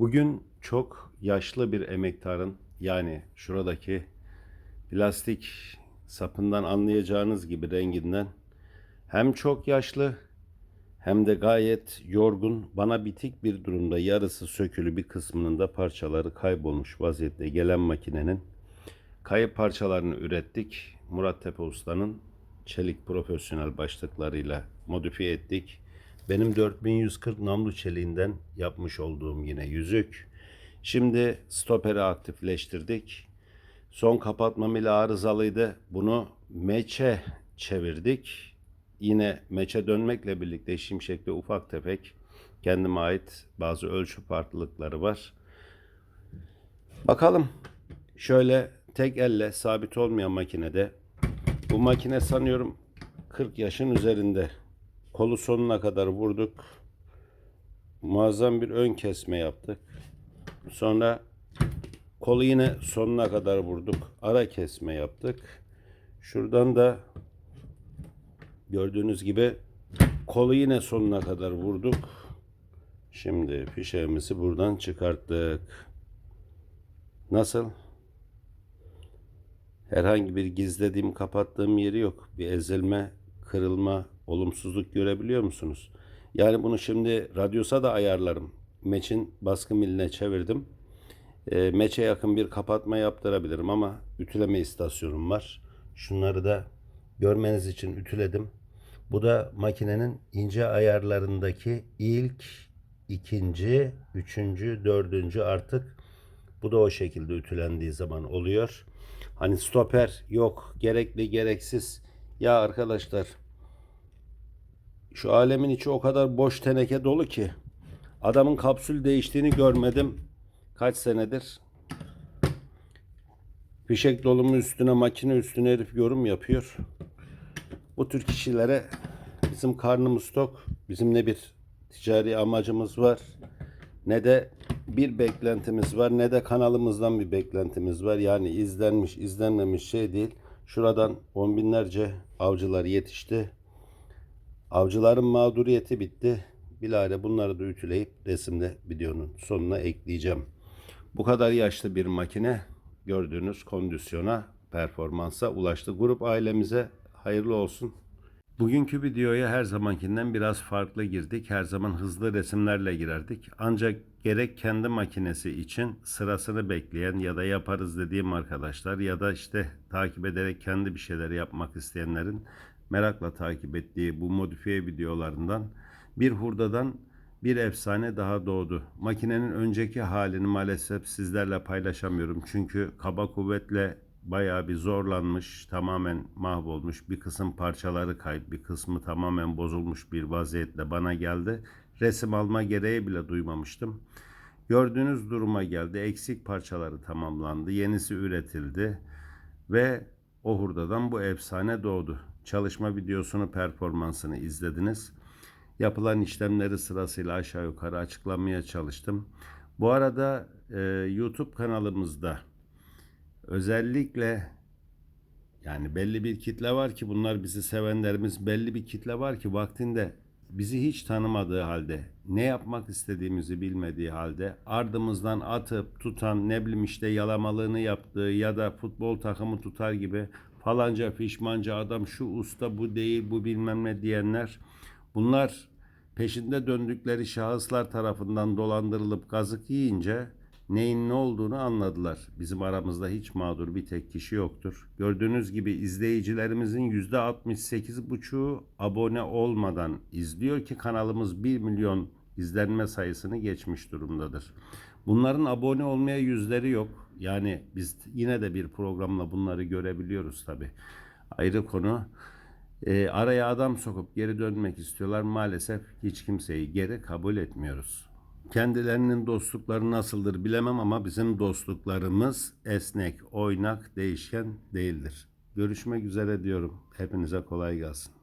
Bugün çok yaşlı bir emektarın yani şuradaki plastik sapından anlayacağınız gibi renginden hem çok yaşlı hem de gayet yorgun, bana bitik bir durumda yarısı sökülü bir kısmının da parçaları kaybolmuş vaziyette gelen makinenin kayıp parçalarını ürettik. Murat Tepe Usta'nın çelik profesyonel başlıklarıyla modifiye ettik. Benim 4140 namlu çeliğinden yapmış olduğum yine yüzük. Şimdi stoperi aktifleştirdik. Son kapatmam ile arızalıydı. Bunu meçe çevirdik. Yine meçe dönmekle birlikte şimşekte ufak tefek kendime ait bazı ölçü farklılıkları var. Bakalım. Şöyle tek elle sabit olmayan makinede bu makine sanıyorum 40 yaşın üzerinde. Kolu sonuna kadar vurduk. Muazzam bir ön kesme yaptık. Sonra kolu yine sonuna kadar vurduk. Ara kesme yaptık. Şuradan da gördüğünüz gibi kolu yine sonuna kadar vurduk. Şimdi fişeğimizi buradan çıkarttık. Nasıl? Herhangi bir gizlediğim, kapattığım yeri yok. Bir ezilme, kırılma, olumsuzluk görebiliyor musunuz? Yani bunu şimdi radyosa da ayarlarım. Meçin baskı miline çevirdim. E, meçe yakın bir kapatma yaptırabilirim ama ütüleme istasyonum var. Şunları da görmeniz için ütüledim. Bu da makinenin ince ayarlarındaki ilk, ikinci, üçüncü, dördüncü artık bu da o şekilde ütülendiği zaman oluyor. Hani stoper yok, gerekli gereksiz. Ya arkadaşlar şu alemin içi o kadar boş teneke dolu ki adamın kapsül değiştiğini görmedim. Kaç senedir? Fişek dolumu üstüne makine üstüne herif yorum yapıyor. Bu tür kişilere bizim karnımız tok. Bizim ne bir ticari amacımız var ne de bir beklentimiz var ne de kanalımızdan bir beklentimiz var. Yani izlenmiş izlenmemiş şey değil. Şuradan on binlerce avcılar yetişti. Avcıların mağduriyeti bitti. Bilahare bunları da ütüleyip resimde videonun sonuna ekleyeceğim. Bu kadar yaşlı bir makine gördüğünüz kondisyona, performansa ulaştı. Grup ailemize hayırlı olsun. Bugünkü videoya her zamankinden biraz farklı girdik. Her zaman hızlı resimlerle girerdik. Ancak gerek kendi makinesi için sırasını bekleyen ya da yaparız dediğim arkadaşlar ya da işte takip ederek kendi bir şeyler yapmak isteyenlerin merakla takip ettiği bu modifiye videolarından bir hurdadan bir efsane daha doğdu. Makinenin önceki halini maalesef sizlerle paylaşamıyorum. Çünkü kaba kuvvetle bayağı bir zorlanmış, tamamen mahvolmuş. Bir kısım parçaları kayıp, bir kısmı tamamen bozulmuş bir vaziyetle bana geldi. Resim alma gereği bile duymamıştım. Gördüğünüz duruma geldi. Eksik parçaları tamamlandı. Yenisi üretildi. Ve o hurdadan bu efsane doğdu. Çalışma videosunu, performansını izlediniz. Yapılan işlemleri sırasıyla aşağı yukarı açıklamaya çalıştım. Bu arada e, YouTube kanalımızda özellikle yani belli bir kitle var ki bunlar bizi sevenlerimiz belli bir kitle var ki vaktinde bizi hiç tanımadığı halde ne yapmak istediğimizi bilmediği halde ardımızdan atıp tutan ne bileyim işte yalamalığını yaptığı ya da futbol takımı tutar gibi falanca fişmanca adam şu usta bu değil bu bilmem ne diyenler bunlar peşinde döndükleri şahıslar tarafından dolandırılıp kazık yiyince neyin ne olduğunu anladılar. Bizim aramızda hiç mağdur bir tek kişi yoktur. Gördüğünüz gibi izleyicilerimizin %68,5'u abone olmadan izliyor ki kanalımız 1 milyon izlenme sayısını geçmiş durumdadır. Bunların abone olmaya yüzleri yok. Yani biz yine de bir programla bunları görebiliyoruz tabi. Ayrı konu. E, araya adam sokup geri dönmek istiyorlar. Maalesef hiç kimseyi geri kabul etmiyoruz. Kendilerinin dostlukları nasıldır bilemem ama bizim dostluklarımız esnek, oynak, değişken değildir. Görüşmek üzere diyorum. Hepinize kolay gelsin.